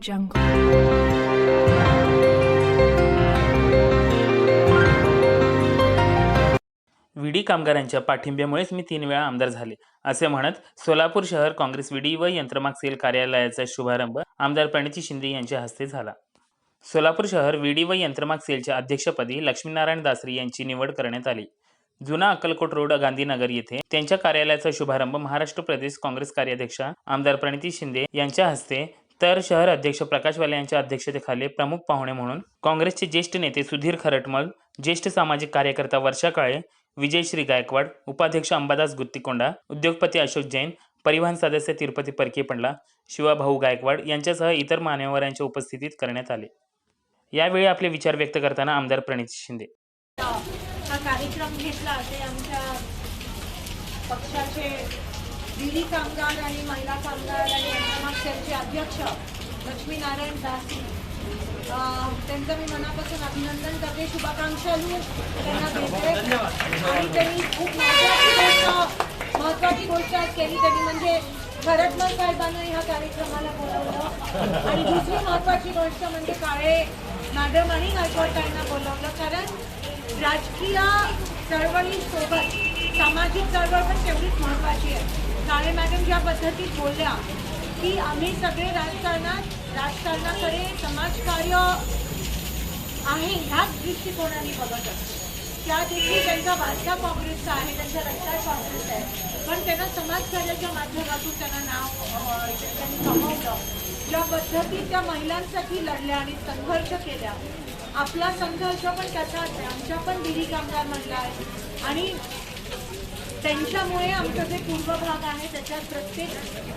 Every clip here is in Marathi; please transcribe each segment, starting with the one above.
jungle. विडी कामगारांच्या पाठिंब्यामुळेच मी तीन वेळा आमदार झाले असे म्हणत सोलापूर शहर काँग्रेस विडी व यंत्रमाग सेल कार्यालयाचा शुभारंभ आमदार प्रणिती शिंदे यांच्या हस्ते झाला सोलापूर शहर विडी व यंत्रमाग सेलच्या अध्यक्षपदी लक्ष्मीनारायण दासरी यांची निवड करण्यात आली जुना अक्कलकोट रोड गांधीनगर येथे त्यांच्या कार्यालयाचा शुभारंभ महाराष्ट्र प्रदेश काँग्रेस कार्याध्यक्षा आमदार प्रणिती शिंदे यांच्या हस्ते तर शहर अध्यक्ष प्रकाश वाले यांच्या अध्यक्षतेखाली प्रमुख पाहुणे म्हणून काँग्रेसचे ज्येष्ठ नेते सुधीर खरटमल ज्येष्ठ सामाजिक कार्यकर्ता वर्षा काळे विजयश्री गायकवाड उपाध्यक्ष अंबादास गुत्तीकोंडा उद्योगपती अशोक जैन परिवहन सदस्य तिरुपती परके पंडला शिवाभाऊ गायकवाड यांच्यासह इतर मान्यवरांच्या उपस्थितीत करण्यात आले. यावेळी आपले विचार व्यक्त करताना आमदार प्रणित शिंदे. हा कार्यक्रम घेतला ते आमच्या पक्षाचे दिली कामगार आणि महिला कामगार आणि सेलचे अध्यक्ष लक्ष्मीनारायण दास. त्यांचं मी मनापासून अभिनंदन करते. शुभाकांक्षा लिहून त्यांना भेटले आणि त्यांनी खूप महत्वाची गोष्ट गोष्ट आज केली त्यांनी म्हणजे खरटमल साहेबांना ह्या कार्यक्रमाला बोलवलं. आणि दुसरी महत्वाची गोष्ट म्हणजे काळे मॅडम आणि गायकवाड बोलवलं. कारण राजकीय चळवळीसोबत सामाजिक चळवळ पण तेवढीच महत्वाची आहे. काळे मॅडम ज्या पद्धतीत बोलल्या की आम्ही सगळे राजकारणात राजकारणाकडे समाजकार्य आहे ह्याच दृष्टिकोनाने बघत असतो. त्या देखील त्यांचा वारसा काँग्रेसचा आहे त्यांचा रस्ता काँग्रेस आहे. पण त्यांना समाजकार्याच्या माध्यमातून त्यांना नाव त्यांनी कमवलं. ज्या पद्धती त्या महिलांसाठी लढल्या आणि संघर्ष केल्या. आपला संघर्ष पण त्याचाच आहे. आमच्या पण दिली कामगार म्हणला आहे. आणि त्यांच्यामुळे आमचं जे पूर्व भाग आहे त्याच्यात प्रत्येक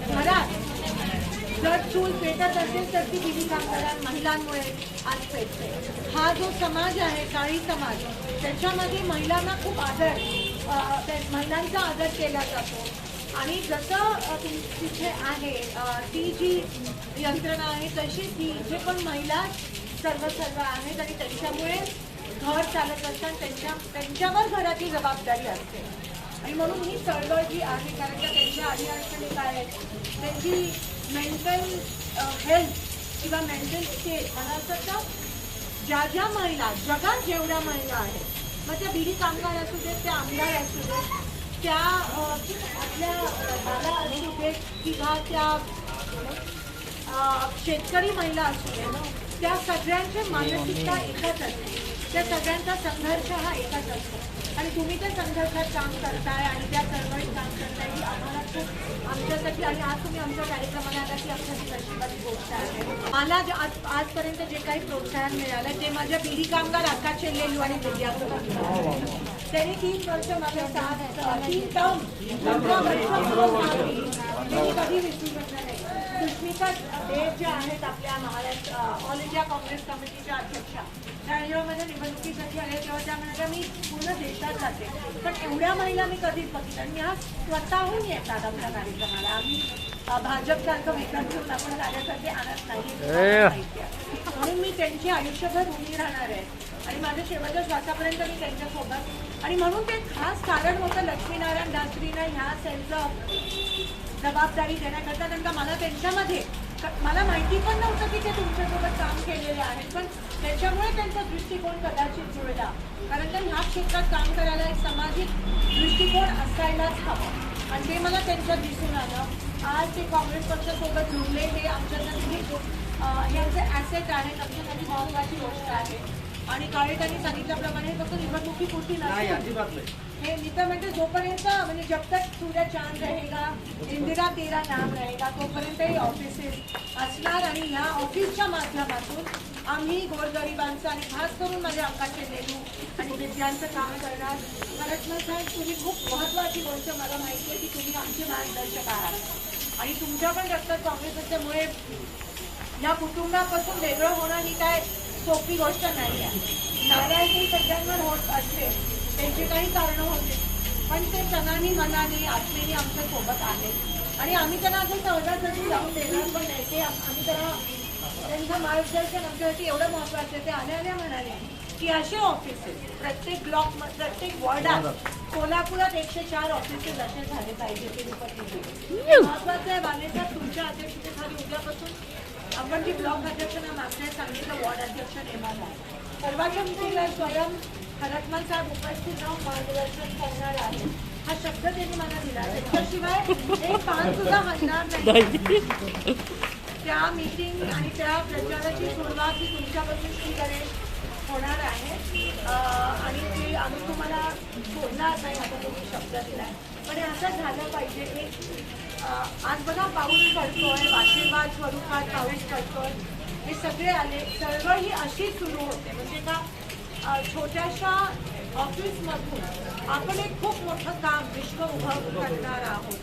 घरात जर चूल पेटत असेल तर ती दिली कामगारां महिलांमुळे आज पेटते. हा जो समाज आहे काळी समाज त्याच्यामध्ये महिलांना खूप आदर त्या महिलांचा आदर केला जातो. आणि जसं तिथे आहे ती जी यंत्रणा आहे तशी ती इथे पण महिला सर्व सर्व आहेत आणि त्यांच्यामुळे घर चालत असताना त्यांच्या त्यांच्यावर घराची जबाबदारी असते. आणि म्हणून ही चळवळ जी आहे कारण का त्यांच्या आधी अडचणी काय आहेत त्यांची मेंटल हेल्थ किंवा मेंटल स्टेट मला असं वाटतं ज्या ज्या महिला जगात जेवढ्या महिला आहेत मग त्या बिडी कामगार असू देत त्या आमदार असू देत त्या आपल्या दादा असू देत किंवा त्या शेतकरी महिला असू दे त्या सगळ्यांची मानसिकता एकच असते. त्या सगळ्यांचा संघर्ष हा एकच असतो. आणि तुम्ही त्या संघर्षात काम करताय आणि त्या चळवळीत काम करताय ही आम्हाला खूप आमच्यासाठी आणि आज तुम्ही आमच्या कार्यक्रमाला आला की आमच्यासाठी नशिबाची गोष्ट आहे. मला जे आज आजपर्यंत जे काही प्रोत्साहन मिळालं ते माझ्या बिडी कामगार आकाश लेलू आणि विद्यार्थी त्यांनी तीन वर्ष माझ्या सहा तीन टर्म. मी कधी विसरू शकणार नाही. सुष्मिता देव ज्या आहेत आपल्या महाराष्ट्र ऑल इंडिया काँग्रेस कमिटीच्या अध्यक्षा माझ्या निवडणुकीसाठी आल्या तेव्हा त्या म्हणाल्या मी पूर्ण देशात जाते. पण एवढ्या महिला मी कधीच बघितलं आणि ह्या स्वतःहून येतात आपल्या कार्यक्रमाला. आम्ही भाजपसारखं विकत घेऊन आपण कार्यकर्ते आणत नाही. म्हणून मी त्यांची आयुष्यभर उभी राहणार आहे. आणि माझ्या शेवटच्या श्वासापर्यंत मी त्यांच्यासोबत आणि म्हणून ते खास कारण होतं लक्ष्मीनारायण दासरीनं ह्या सेलचं जबाबदारी देण्याकरता कारण का मला त्यांच्यामध्ये मला माहिती पण नव्हतं की ते तुमच्यासोबत काम केलेले आहेत पण त्याच्यामुळे त्यांचा दृष्टिकोन कदाचित जुळला. कारण त्या ह्या क्षेत्रात काम करायला एक सामाजिक दृष्टिकोन असायलाच हवा. आणि ते मला त्यांच्यात दिसून आलं. आज ते काँग्रेस पक्षासोबत जुळले हे आमच्यासाठी अं, हे आमचे ॲसेट आहेत आमच्यासाठी महत्त्वाची गोष्ट आहे. आणि काळे त्यांनी सांगितल्याप्रमाणे हे फक्त निवडणुकीपुरती नसून हे मी तर म्हणते जोपर्यंत म्हणजे जब तक सूर्य चांद रहेगा इंदिरा तेरा नाम रहेगा तोपर्यंत हे ऑफिसेस असणार आणि ह्या ऑफिसच्या माध्यमातून आम्ही गोरगरिबांचं आणि खास करून माझ्या अंकाचे लेलू आणि विद्यांचं काम करणार. खरंच साहेब तुम्ही खूप महत्त्वाची गोष्ट मला माहिती आहे की तुम्ही आमचे मार्गदर्शक आहात. आणि तुमच्या पण रक्तात काँग्रेस असल्यामुळे या कुटुंबापासून वेगळं होणं ही काय सोपी गोष्ट नाही आहे. नारायणी सगळ्यांवर होत असते त्यांची काही कारणं होते. पण ते सणानी मनाने आत्मेने आमच्यासोबत आहेत आणि आम्ही त्यांना असं सहजासहजी जाऊन देणार पण नाही ते आम- आम्ही त्यांना त्यांचं मार्गदर्शन आमच्यासाठी एवढं महत्त्वाचं आहे. ते आल्या आल्या म्हणाले की असे ऑफिसेस प्रत्येक ब्लॉक प्रत्येक वॉर्डात सोलापुरात एकशे चार ऑफिसेस असे झाले पाहिजे महत्वाचं आहे बालेसाहेब तुमच्या अध्यक्षतेखाली उद्यापासून आपण जी ब्लॉक अध्यक्षांना मागण्यात सांगितलं वॉर्ड अध्यक्ष नेमाला मिटिंगला स्वयं खरटमल साहेब उपस्थित राहून मार्गदर्शन करणार आहे हा शब्द त्यांनी मला दिला. त्याच्याशिवाय एक पान सुद्धा हलणार नाही. त्या मीटिंग आणि त्या प्रचाराची सुरुवात ही तुमच्यापासून श्री गणेश होणार आहे. आणि ते आम्ही तुम्हाला सोडणार नाही आता तुम्ही शब्द दिलाय. पण हे असं झालं पाहिजे एक आज बघा पाऊस पडतोय आशीर्वाद स्वरूपात पाऊस पडतोय. हे सगळे आले. चळवळ ही अशी सुरू होते. म्हणजे का छोट्याशा ऑफिसमधून आपण एक खूप मोठं काम विश्व उभं करणार आहोत.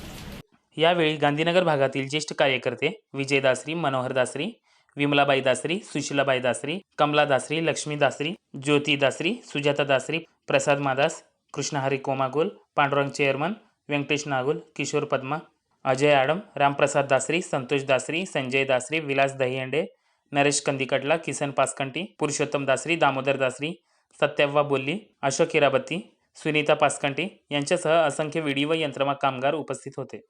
यावेळी गांधीनगर भागातील ज्येष्ठ कार्यकर्ते विजय दासरी मनोहर दासरी विमलाबाई दासरी सुशीलाबाई दासरी कमला दासरी लक्ष्मी दासरी ज्योती दासरी सुजाता दासरी प्रसाद मादास कृष्णहरी कोमागोल पांडुरंग चेअरमन व्यंकटेश नागोल किशोर पद्मा अजय आडम रामप्रसाद दासरी संतोष दासरी संजय दासरी विलास दहिहंडे नरेश कंदिकटला किसन पासकंटी पुरुषोत्तम दासरी दामोदर दासरी सत्याव्वा बोल्ली अशोक हिराबत्ती सुनीता पासकंटी यांच्यासह असंख्य विडी व यंत्रमा कामगार उपस्थित होते.